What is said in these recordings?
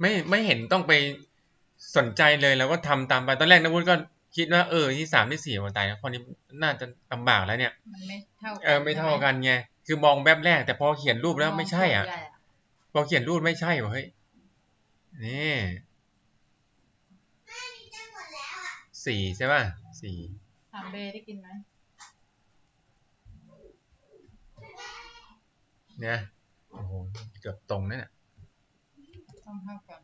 ไม่ไม่เห็นต้องไปสนใจเลยแล้วก็ทำตามไปตอนแรกนะวุฒิก็คิดว่าเออที่สามที่สี่วันตายแล้วข้อนี้น่าจะลำบากแล้วเนี่ยมันไม่เท่าเออไม่เท่ากันไงคือมองแบบแรก แต่พอเขียนรูปแล้วไม่ใช่อะมงผลใหญ่พอเขียนรูปไม่ใช่วะเฮ้ยนี่สี่ใช่ป่ะสี่ถามเบย์ได้กินไหมเนี่ยโอ้โหเกือบตรงนั่นน่ะ ต้องเท่ากัน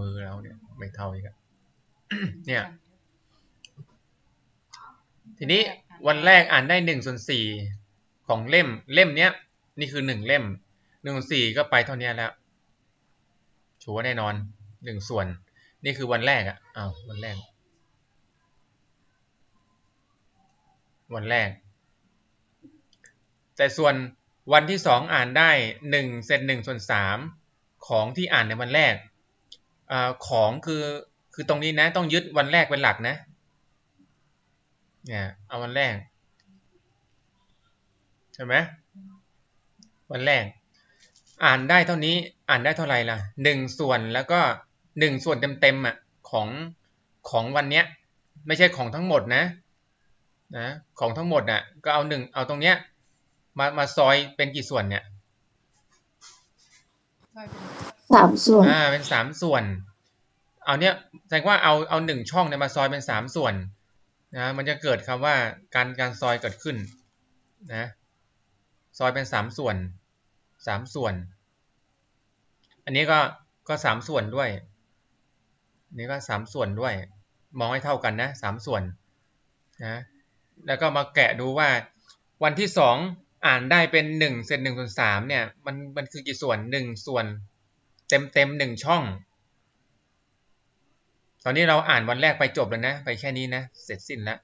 มือเราเนี่ยไม่เท่าอีกอะเนี่ย ทีนี้วันแรกอ่านได้หนึ่งส่วนสี่ของเล่ม เล่มเนี้ย นี่คือหนึ่งเล่มหนึ่งส่วนสี่ก็ไปเท่านี้แล้วชัวร์แน่นอนหนึ่งส่วน นี่คือวันแรกอะ่ะอ้าววันแรก วันแรก แต่ส่วน วันที่สองอ่านได้หนึ่งเศษหนึ่งส่วนสามของที่อ่านในวันแรกอาของคือคือตรงนี้นะ ต้องยึดวันแรกเป็นหลักนะเนี่ยเอาวันแรกใช่ไหมวันแรก อ่านได้เท่านี้อ่านได้เท่าไหร่ล่ะหนึ่งส่วนแล้วก็หนึ่งส่วนเต็มๆอะของของวันเนี้ย ไม่ใช่ของทั้งหมดนะนะของทั้งหมดอะ ก็เอาหนึ่งเอาตรงเนี้ย มามาซอยเป็นกี่ส่วนเนี่ยใช่เป็นสามส่วน อ่า เป็นสามส่วน เอาเนี้ยแสดงว่าเอาเอาหนึ่งช่องเนี่ยมาซอยเป็นสามส่วนนะมันจะเกิดคำว่าการการซอยเกิดขึ้นนะซอยเป็นสามส่วนสามส่วน อันนี้ก็ก็สามส่วนด้วยอันนี้ก็สามส่วนด้วย มองให้เท่ากันนะสามส่วนนะแล้วก็มาแกะดูว่าวันที่สอง อ่านได้เป็นหนึ่งเศษหนึ่งส่วนสามเนี่ย มันมันคือกี่ส่วนหนึ่งส่วน เต็มเต็มหนึ่งช่อง ตอนนี้เราอ่านวันแรกไปจบแล้วนะ ไปแค่นี้นะ เสร็จสิ้นแล้ว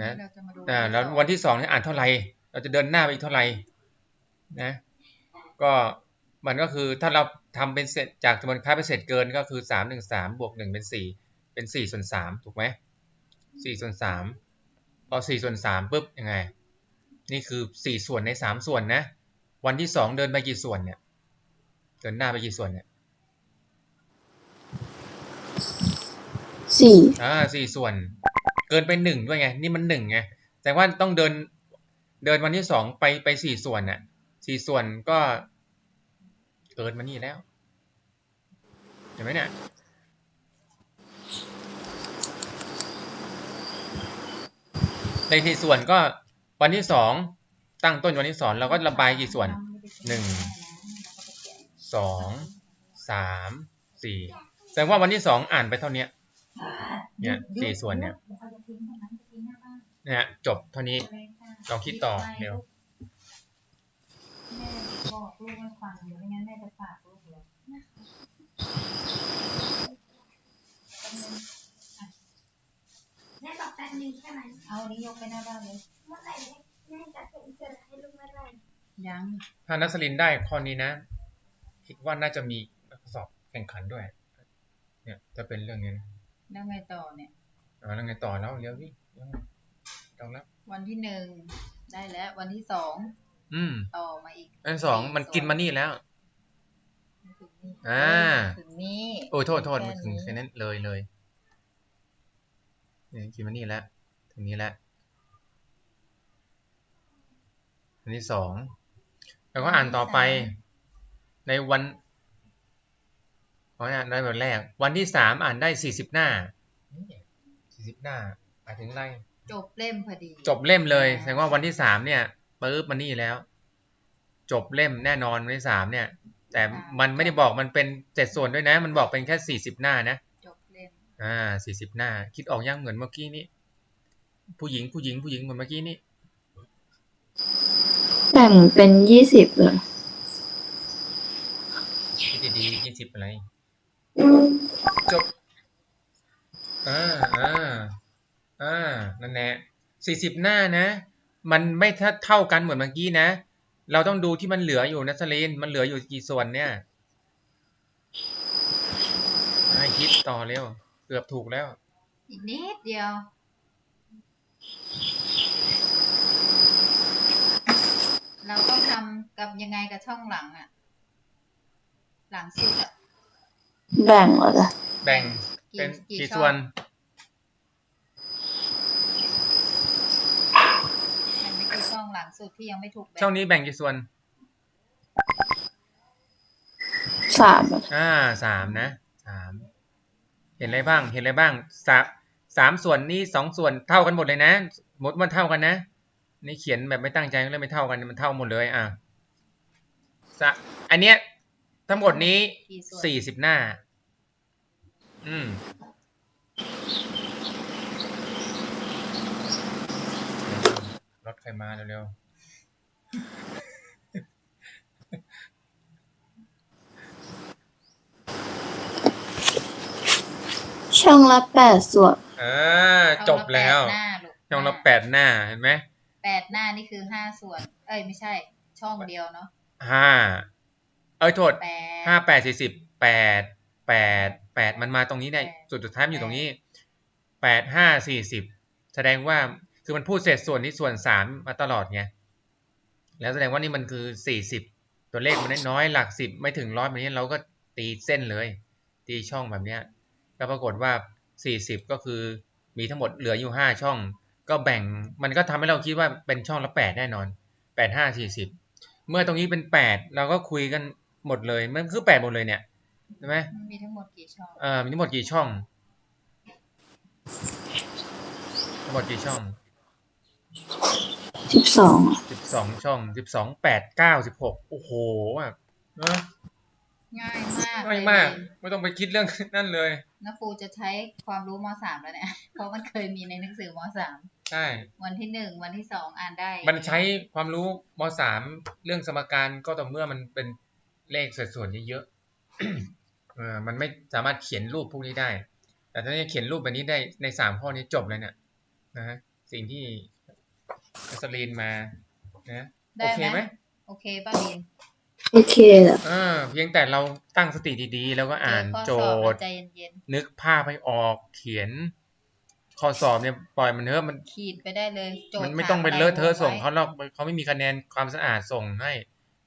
นะเราจะมาดูอ่าแล้ววันที่สองเนี่ยอ่านเท่าไหร่ เราจะเดินหน้าไปอีกเท่าไหร่นะ ก็มันก็คือถ้าเราทำเป็นเศษจากจำนวนค่าเป็นเศษเกินก็คือสามหนึ่งสามบวกหนึ่งเป็นสี่เป็นสี่ส่วนสามถูกไหมสี่ส่วนสามพอสี่ส่วนสามปุ๊บยังไง นี่คือสี่ส่วนในสามส่วนนะ วันที่สองเดินไปกี่ส่วนเนี่ย เดินหน้าไปกี่ส่วนเนี่ยสี่อ่าสี่ส่วน เกินไปหนึ่งด้วยไง นี่มันหนึ่งไง แต่ว่าต้องเดิน เดินวันที่สองไปไปสี่ส่วนน่ะสี่ส่วนก็ เกินมานี่แล้ว เห็นไหมเนี่ย ในสี่ส่วนก็ วันที่สองตั้งต้นวันที่สองเราก็ระบายกี่ส่วนหนึ่งสองสามสี่แสดงว่าวันที่สองอ่านไปเท่านี้เนี่ยสี่ส่วนเนี่ยเนี่ยจบเท่านี้ลองคิดต่อเร็วแม่บอกลูกให้ฟังอยู่ไม่งั้นแม่จะฝากลูกเลยแม่บอกแป๊บนึงใช่ไหมเอานี้ยกไปหน้าบ้านเลย เมื่อไหร่แม่จะเซ็นเซอร์ให้ลูกเมื่อไหร่ ยัง ถ้านัสลินได้ข้อนี้นะ คิดว่าน่าจะมีสอบแข่งขันด้วย เนี่ยจะเป็นเรื่องนี้นะแล้วไงต่อเนี่ยเอาแล้วไงต่อแล้วเร็วดิเร็วต้องแล้ววันที่หนึ่งได้แล้ว วันที่สองอืมต่อมาอีกอันสองมันกินมานี่แล้วถึงนี่อ่าถึงนี่โอ้ยโทษโทษแค่มันถึงนี้แค่นั้นเลยเลยเนี่ยกินมานี่แล้วถึงนี้แล้วอันที่สอง แล้วก็อ่านต่อไป ในวันอ๋อเนี่ยได้วันแรก วันที่สามอ่านได้สี่สิบหน้าสี่สิบหน้าหมายถึงอะไรจบเล่มพอดี จบเล่มเลยแสดงว่าวันที่สามเนี่ยปึ๊บมานี่แล้ว จบเล่มแน่นอนวันที่สามเนี่ย แต่มันไม่ได้บอกมันเป็นเจ็ดส่วนด้วยนะ มันบอกเป็นแค่สี่สิบหน้านะจบเล่มอ่าสี่สิบหน้า คิดออกยังเหมือนเมื่อกี้นี้ผู้หญิงผู้หญิงผู้หญิงเหมือนเมื่อกี้นี้ แบ่งเป็นยี่สิบเลยคิดดีๆยี่สิบอะไร จบ อ่าอ่าอ่านั่นแหละสี่สิบหน้านะ มันไม่ถ้าเท่ากันเหมือนเมื่อกี้นะ เราต้องดูที่มันเหลืออยู่นะสลีนมันเหลืออยู่กี่ส่วนเนี่ยให้คิดต่อเร็ว เกือบถูกแล้ว อีกนิดเดียว เราต้องทำกับยังไงกับช่องหลังอะหลังสุดอะแบ่งเหรอจ๊ะแบ่งกี่เป็นกี่กี่ช่องส่วนมันไม่กี่ช่องหลังสุดที่ยังไม่ถูกแบ่งช่องนี้แบ่งกี่ส่วน สามอะอ่าสามนะสามเห็นอะไรบ้างเห็นอะไรบ้างสามสามส่วนนี่สองส่วนเท่ากันหมดเลยนะ หมดมันเท่ากันนะ นี่เขียนแบบไม่ตั้งใจก็เลยไม่เท่ากันมันเท่าหมดเลยอะสะอันเนี้ยทั้งหมดนี้กี่ส่วนสี่สิบหน้า อืมรถใครมาเร็วช่องละแปดส่วนๆอ่าจบแล้วช่องละแปดหน้าลูกช่องละแปดหน้าเห็นไหม แปดหน้านี่คือห้าส่วน เอ้ยไม่ใช่ ช่องเดียวเนาะห้าเอ้ยโทษแปด ห้าแปดสี่สิบแปดแปดแปดมันมาตรงนี้ได้แปด จุดสุดท้ายมันอยู่ตรงนี้แปดห้าสี่สิบแสดงว่าคือมันพูดเศษส่วนนี้ส่วนสามมาตลอดไงแล้วแสดงว่านี่มันคือสี่สิบตัวเลขมันน้อยๆหลักสิบไม่ถึงร้อยแบบนี้เราก็ตีเส้นเลย ตีช่องแบบเนี้ยก็ปรากฏว่าสี่สิบก็คือมีทั้งหมดเหลืออยู่ห้าช่อง ก็แบ่งมันก็ทำให้เราคิดว่าเป็นช่องละแปดแน่นอนแปดห้าสี่สิบเมื่อตรงนี้เป็นแปดเราก็คุยกันหมดเลยมันคือแปดหมดเลยเนี่ยใช่ไหมมันมีทั้งหมดกี่ช่องเอ่อมีทั้งหมดกี่ช่องทั้งหมดกี่ช่องสิบสองสิบสองช่องสิบสองแปดเก้าสิบหกโอ้โหแบบเนอะ ง่ายมากง่ายมาก ไม่ต้องไปคิดเรื่องนั่นเลยนะครูจะใช้ความรู้มสามแล้วเนี่ย เพราะมันเคยมีในหนังสือมสามใช่ วันที่หนึ่งวันที่สองอ่านได้ มันใช้ความรู้มสามเรื่องสมการก็ต่อเมื่อมันเป็นเลขสัดส่วนเยอะๆเออมันไม่สามารถเขียนรูปพวกนี้ได้ แต่ถ้าจะเขียนรูปแบบนี้ได้ในสามข้อนี้จบเลยเนี่ยนะฮะสิ่งที่อัสลีนมานะโอได้เคไหไหมมโอเคป้าลิน โอเคเหรอเออ เพียงแต่เราตั้งสติดีๆ แล้วก็อ่านเจโจอข้อสอบทย์ ใจเย็นนึกภาพให้ออกเขียน ข้อสอบเนี่ยปล่อยมันเถอะมัน ๆขีดไปได้เลยโจทย์มันไม่ต้องไปถาะรเลอะเทอะส่งไว้เขาหรอกเขาไม่มีคะแนนความสะอาดส่งให้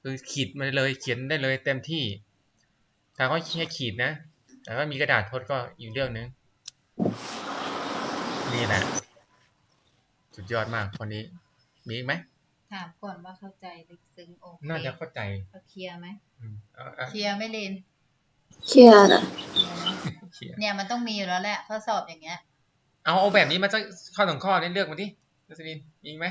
คือขีดมาเลยเขียนได้เลยเต็มที่ ถ้าเขาแค่ขีดนะแต่ว่ามีกระดาษทดก็อีกเรื่องนึงนี่แหละสุดยอดมากคนนี้ มีอีกไหม ถามก่อนว่าเข้าใจลึกซึ้งโอเคน่าจะเข้าใจเขาเคลียร์ไหมอืมเอาเอาเคลียร์ไหม่ลินเครียดอะเคลียร์นะเขียนเนี่ยมันต้องมีอยู่แล้วแหละข้อสอบอย่างเงี้ย เอาเอาแบบนี้มาสักข้อสองข้อนี่เลือกมาดินัสลินมีอีกไหม